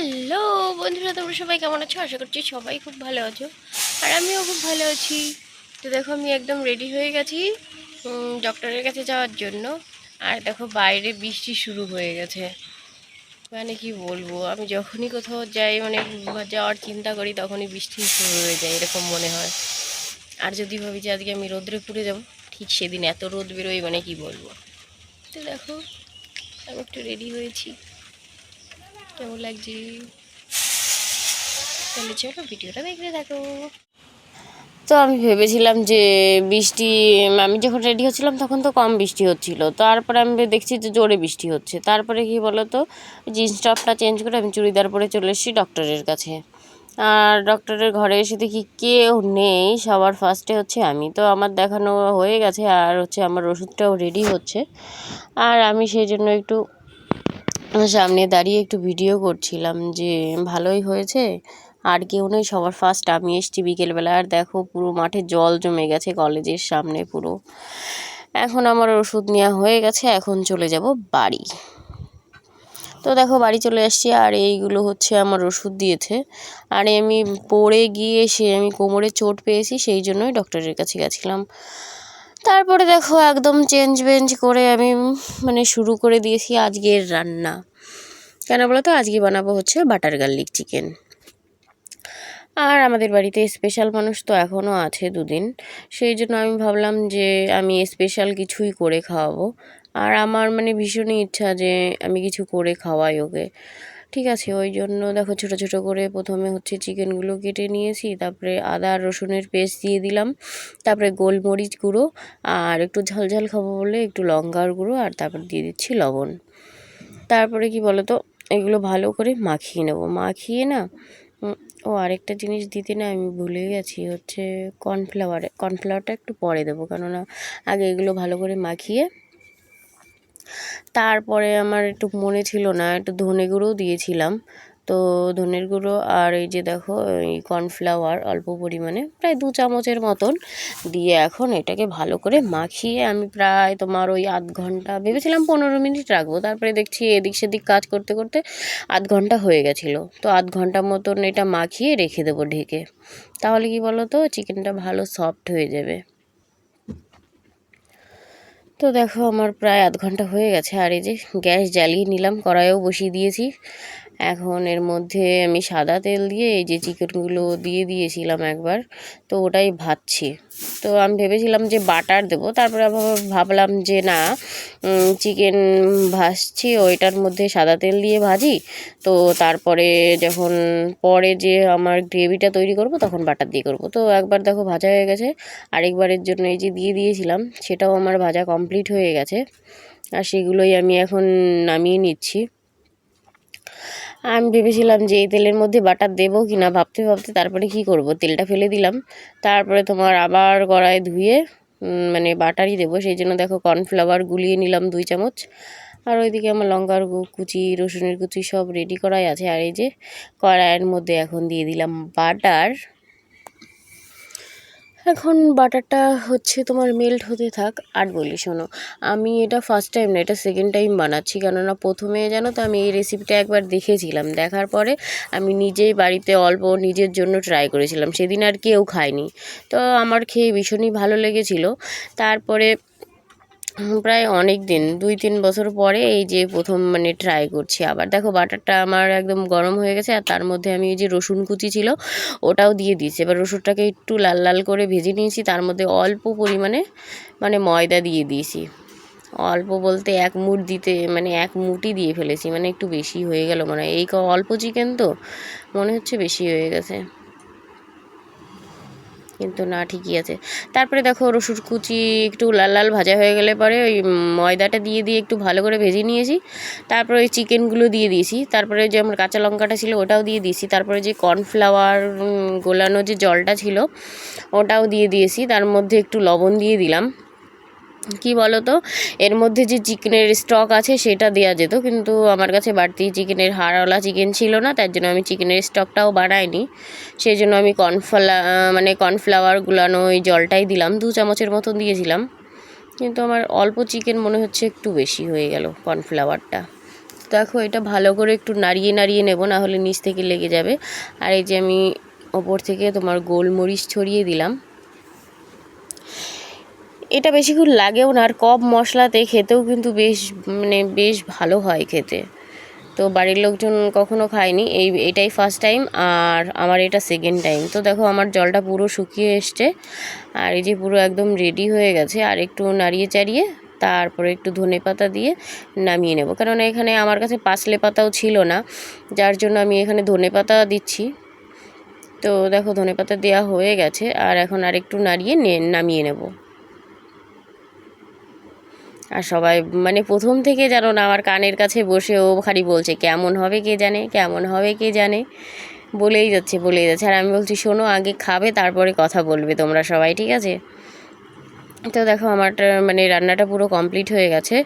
Hello বন্ধুরা, তোমরা সবাই কেমন আছো? আশা করছি সবাই খুব ভালো আছো। আর আমিও খুব ভালো আছি। তো দেখো, আমি একদম রেডি হয়ে গেছি ডক্টরের কাছে যাওয়ার জন্য। আর দেখো, বাইরে বৃষ্টি শুরু হয়ে গেছে। মানে কি বলব, আমি যখনই কোথাও যাই মানে যাওয়ার চিন্তা করি, তখনই বৃষ্টি শুরু হয়ে যায়, এরকম মনে হয়। আর যদি ভাবি যে আজকে আমি রোদ্রে পুড়ে যাব, ঠিক সেদিন এত রোদ বেরোয় মানে কি বলব? তো দেখো, আমি একটু রেডি হয়েছি। কেমন লাগছে? তাহলে চলো ভিডিওটা দেখতে থাকো। তো আমি ভেবেছিলাম যে বৃষ্টি, আমি যখন রেডি হচ্ছিলাম তখন তো কম বৃষ্টি হচ্ছিল। তারপরে আমি দেখছি যে জোরে বৃষ্টি হচ্ছে। তারপরে কি বলো তো জিন্স টপটা চেঞ্জ করে আমি চুড়িদার পরে চলে এসেছি ডক্টরের কাছে। আর ডক্টরের ঘরে এসে দেখি কেউ নেই, সবার ফার্স্টে হচ্ছে আমি। তো আমার দেখানো হয়ে গেছে আর হচ্ছে আমার ওষুধটাও রেডি হচ্ছে। আর আমি সেই জন্য একটু সামনে দাঁড়িয়ে একটু ভিডিও করছিলাম যে, ভালোই হয়েছে। আর কেউ নেই, সবার ফার্স্ট আমি এসছি বিকেলবেলা। আর দেখো, পুরো মাঠে জল জমে গেছে, কলেজের সামনে পুরো। এখন আমার ওষুধ নেওয়া হয়ে গেছে, এখন চলে যাব বাড়ি। তো দেখো, বাড়ি চলে আসছি, আর এইগুলো হচ্ছে আমার ওষুধ দিয়েছে। আর আমি পড়ে গিয়ে সে, আমি কোমরে চোট পেয়েছি, সেই জন্যই ডক্টরের কাছে গেছিলাম। তারপরে দেখো একদম চেঞ্জ বেঞ্জ করে আমি মানে শুরু করে দিয়েছি আজকের রান্না। কেন বলো তো আজকে বানাবো হচ্ছে বাটার গার্লিক চিকেন আর আমাদের বাড়িতে স্পেশাল মানুষ তো এখনও আছে দুদিন। সেই জন্য আমি ভাবলাম যে আমি স্পেশাল কিছুই করে খাওয়াবো। আর আমার মানে ভীষণই ইচ্ছা যে আমি কিছু করে খাওয়াই ওকে। ঠিক আছে, ওই জন্য দেখো ছোটো ছোটো করে প্রথমে হচ্ছে চিকেনগুলো কেটে নিয়েছি, তারপরে আদা, রসুনের পেস্ট দিয়ে দিলাম, তারপরে গোলমরিচ গুঁড়ো, আর একটু ঝাল ঝাল খাব বলে একটু লঙ্কার গুঁড়ো, আর তারপর দিয়ে দিচ্ছি লবণ। তারপরে কি বলো তো এগুলো ভালো করে মাখিয়ে নেব। মাখিয়ে না ও আরেকটা জিনিস দিতে না আমি ভুলে গেছি, হচ্ছে কর্নফ্লাওয়ার, কর্নফ্লাওয়ারটা একটু পরে দেবো, কেননা আগে এগুলো ভালো করে মাখিয়ে তারপরে আমার একটু মনে ছিল না, একটু ধনে গুঁড়োও দিয়েছিলাম। তো ধনের গুঁড়ো আর এই যে দেখো, এই কর্নফ্লাওয়ার অল্প পরিমাণে, প্রায় দু চামচের মতন দিয়ে এখন এটাকে ভালো করে মাখিয়ে আমি প্রায় তোমার ওই আধ ঘণ্টা, ভেবেছিলাম পনেরো মিনিট রাখব, তারপরে দেখছি এদিক সেদিক কাজ করতে করতে আধ ঘণ্টা হয়ে গেছিল। তো আধ ঘণ্টা মতন এটা মাখিয়ে রেখে দেবো ঢেকে। তাহলে কি বলো তো চিকেনটা ভালো সফট হয়ে যাবে। তো দেখো, আমার প্রায় আধ ঘণ্টা হয়ে গেছে। আর এই যে গ্যাস জ্বালিয়ে নিলাম কড়াইও বসিয়ে দিয়েছি। এখন এর মধ্যে আমি সাদা তেল দিয়ে এই যে চিকেনগুলো দিয়ে দিয়েছিলাম একবার, তো ওটাই ভাজছি। তো আমি ভেবেছিলাম যে বাটার দেবো, তারপরে আবার ভাবলাম যে না চিকেন ভাজছি, ওইটার মধ্যে সাদা তেল দিয়ে ভাজি, তো তারপরে যখন পরে যে আমার গ্রেভিটা তৈরি করব তখন বাটার দিয়ে করব। তো একবার দেখো ভাজা হয়ে গেছে, আরেকবারের জন্য এই যে দিয়ে দিয়েছিলাম, সেটাও আমার ভাজা কমপ্লিট হয়ে গেছে, আর সেগুলোই আমি এখন নামিয়ে নিচ্ছি। আমি ভেবেছিলাম যে এই তেলের মধ্যে বাটার দেবো কি না ভাবতে ভাবতে তারপরে কি করব? তেলটা ফেলে দিলাম। তারপরে তোমার আবার কড়াই ধুয়ে মানে বাটারই দেবো। সেই জন্য দেখো কর্নফ্লাওয়ার গুলিয়ে নিলাম দুই চামচ। আর ওইদিকে আমার লঙ্কার কুচি, রসুনের কুচি সব রেডি করাই আছে। আর এই যে কড়াইয়ের মধ্যে এখন দিয়ে দিলাম বাটার। এখন বাটারটা হচ্ছে তোমার মেল্ট হতে থাক। আর বলি, শোনো, আমি এটা ফার্স্ট টাইম না, এটা সেকেন্ড টাইম বানাচ্ছি। কেননা প্রথমে জানো তো, আমি এই রেসিপিটা একবার দেখেছিলাম। দেখার পরে আমি নিজেই বাড়িতে অল্প নিজের জন্য ট্রাই করেছিলাম। সেদিন আর কেউ খায়নি। তো আমার খেয়ে ভীষণই ভালো লেগেছিলো। তারপরে প্রায় অনেক দিন, দুই তিন বছর পরে এই যে প্রথম মানে ট্রাই করছি আবার। দেখো বাটারটা আমার একদম গরম হয়ে গেছে আর তার মধ্যে আমি এই যে রসুন কুচি ছিল, ওটাও দিয়ে দিয়েছি। এবার রসুনটাকে একটু লাল লাল করে ভেজে নিয়েছি, তার মধ্যে অল্প পরিমাণে মানে ময়দা দিয়ে দিয়েছি। অল্প বলতে এক মুঠ দিতে মানে এক মুঠই দিয়ে ফেলেছি মানে একটু বেশি হয়ে গেল মনে হয়। এই অল্প চিকেন তো? মনে হচ্ছে বেশি হয়ে গেছে। কিন্তু না, ঠিকই আছে। তারপরে দেখো রসুন কুচি একটু লাল লাল ভাজা হয়ে গেলে পরে ওই ময়দাটা দিয়ে দিয়ে একটু ভালো করে ভেজে নিয়েছি। তারপরে ওই চিকেনগুলো দিয়ে দিয়েছি। তারপরে যে আমার কাঁচা লঙ্কাটা ছিল ওটাও দিয়ে দিয়েছি। তারপরে যে কর্নফ্লাওয়ার গোলানো যে জলটা ছিল ওটাও দিয়ে দিয়েছি। তার মধ্যে একটু লবণ দিয়ে দিলাম। কি বলো তো এর মধ্যে যে চিকেনের স্টক আছে সেটা দেওয়া যেত, কিন্তু আমার কাছে বাড়তি চিকেনের হাড়ওয়ালা চিকেন ছিল না, তার জন্য আমি চিকেনের স্টকটাও বানাইনি সেই জন্য আমি কর্নফ্লা মানে কর্নফ্লাওয়ার গুলানো ওই জলটাই দিলাম, দু চামচের মতন দিয়েছিলাম। কিন্তু আমার অল্প চিকেন মনে হচ্ছে একটু বেশি হয়ে গেল কর্নফ্লাওয়ারটা দেখো, এটা ভালো করে একটু নাড়িয়ে নাড়িয়ে নেব না হলে নিচ থেকে লেগে যাবে। আর এই যে আমি ওপর থেকে তোমার গোলমরিচ ছড়িয়ে দিলাম। এটা বেশিক্ষণ লাগেও না, আর কম মশলাতে খেতেও কিন্তু বেশ মানে বেশ ভালো হয় খেতে। তো বাড়ির লোকজন কখনো খায়নি, এই, এটাই ফার্স্ট টাইম আর আমার এটা সেকেন্ড টাইম তো দেখো, আমার জলটা পুরো শুকিয়ে এসছে, আর এই যে পুরো একদম রেডি হয়ে গেছে, আর একটু নাড়িয়ে চাড়িয়ে, তারপরে একটু ধনে পাতা দিয়ে নামিয়ে নেব। কারণ এখানে আমার কাছে পাঁচলে পাতাও ছিল না, যার জন্য আমি এখানে ধনে পাতা দিচ্ছি। তো দেখো, ধনে পাতা দেওয়া হয়ে গেছে, আর এখন আর একটু নাড়িয়ে নামিয়ে নেব। আর সবাই মানে প্রথম থেকে যেন না আমার কানের কাছে বসে ও খালি বলছে, কেমন হবে কে জানে, কেমন হবে কে জানে? বলেই যাচ্ছে বলেই যাচ্ছে। আর আমি বলছি, শোনো, আগে খাবে, তারপরে কথা বলবে তোমরা সবাই, ঠিক আছে? তো দেখো আমারটা মানে রান্নাটা পুরো কমপ্লিট হয়ে গেছে।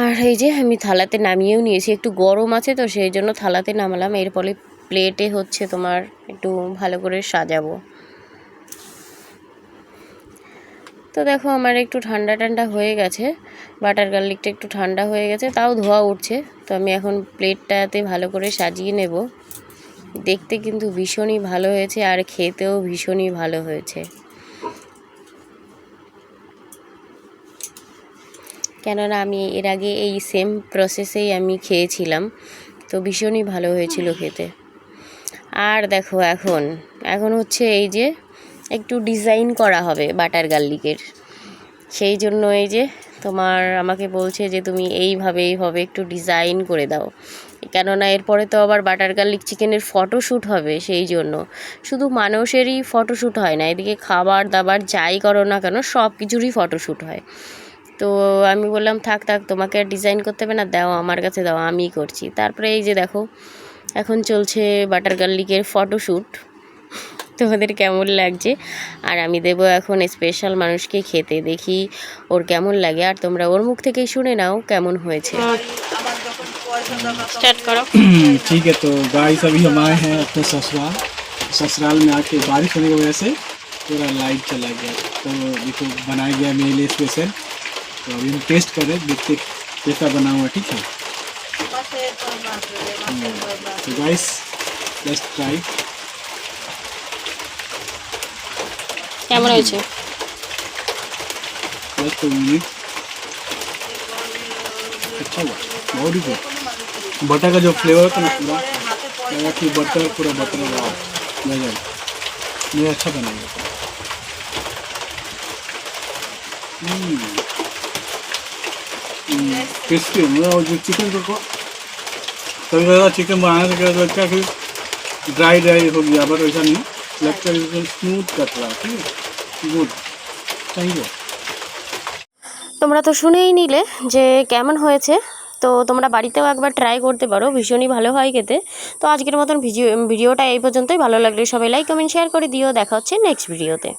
আর এই যে আমি থালাতে নামিয়েও নিয়েছি, একটু গরম আছে তো, সেই জন্য থালাতে নামালাম। এরপরে প্লেটে হচ্ছে তোমার একটু ভালো করে সাজাবো। তো দেখো আমার একটু ঠান্ডা ঠান্ডা হয়ে গেছে বাটার গার্লিকটা একটু ঠান্ডা হয়ে গেছে, তাও ধোয়া উঠছে। তো আমি এখন প্লেটটাতে ভালো করে সাজিয়ে নেব। দেখতে কিন্তু ভীষণই ভালো হয়েছে আর খেতেও ভীষণই ভালো হয়েছে। কেননা আমি এর আগে এই সেম প্রসেসেই আমি খেয়েছিলাম, তো ভীষণই ভালো হয়েছিল খেতে। আর দেখো এখন এখন হচ্ছে এই যে একটু ডিজাইন করা হবে বাটার গার্লিকের সেই জন্য এই যে তোমার আমাকে বলছে যে তুমি এইভাবে এইভাবে একটু ডিজাইন করে দাও। কেননা এরপরে তো আবার বাটার গার্লিক চিকেনের ফটোশ্যুট হবে সেই জন্য। শুধু মানুষেরই ফটোশ্যুট হয় না, এদিকে খাবার দাবার যাই করো না কেন, সব কিছুরই ফটোশ্যুট হয়। তো আমি বললাম, থাক থাক, তোমাকে আর ডিজাইন করতে হবে না, দাও, আমার কাছে দাও, আমিই করছি। তারপরে এই যে দেখো, এখন চলছে বাটার গার্লিকের ফটোশ্যুট তোমাদের কেমন লাগছে আর আমি দেবো এখন স্পেশাল মানুষকে খেতে দেখি ওর কেমন লাগে আর তোমরা ওর মুখ থেকেই শুনে নাও কেমন হয়েছে স্টার্ট করো ठीक है तो गाइस अभी हम आए हैं अपने ससुराल ससुराल में आके बारिश होने की वजह से पूरा लाइट चला गया तो देखो बनाया गया मेरे लिए स्पेशल तो अभी हम टेस्ट कर रहे हैं देखते कैसा बना हुआ ठीक है हम्म, तो गाइस लेट्स ट्राई কেমন হয়েছে लेट्स टू मिनट अच्छा हुआ बहुत ही गुड बटर का जो फ्लेवर था ना पूरा लगा कि बटर पूरा बटर वाह गजब मुझे अच्छा बनाया क्रिस्पी मतलब और जो चिकन को कभी कभी चिकन बनाने से क्या लगता है कि ड्राई ड्राई हो गया बट वैसा नहीं তোমরা তো শুনেই নিলে যে কেমন হয়েছে। তো তোমরা বাড়িতেও একবার ট্রাই করতে পারো, ভীষণই ভালো হয় খেতে। তো আজকের মতন ভিডিও, ভিডিওটা এই পর্যন্তই। ভালো লাগলে সবাই লাইক কমেন্ট শেয়ার করে দিও। দেখা হচ্ছে নেক্সট ভিডিওতে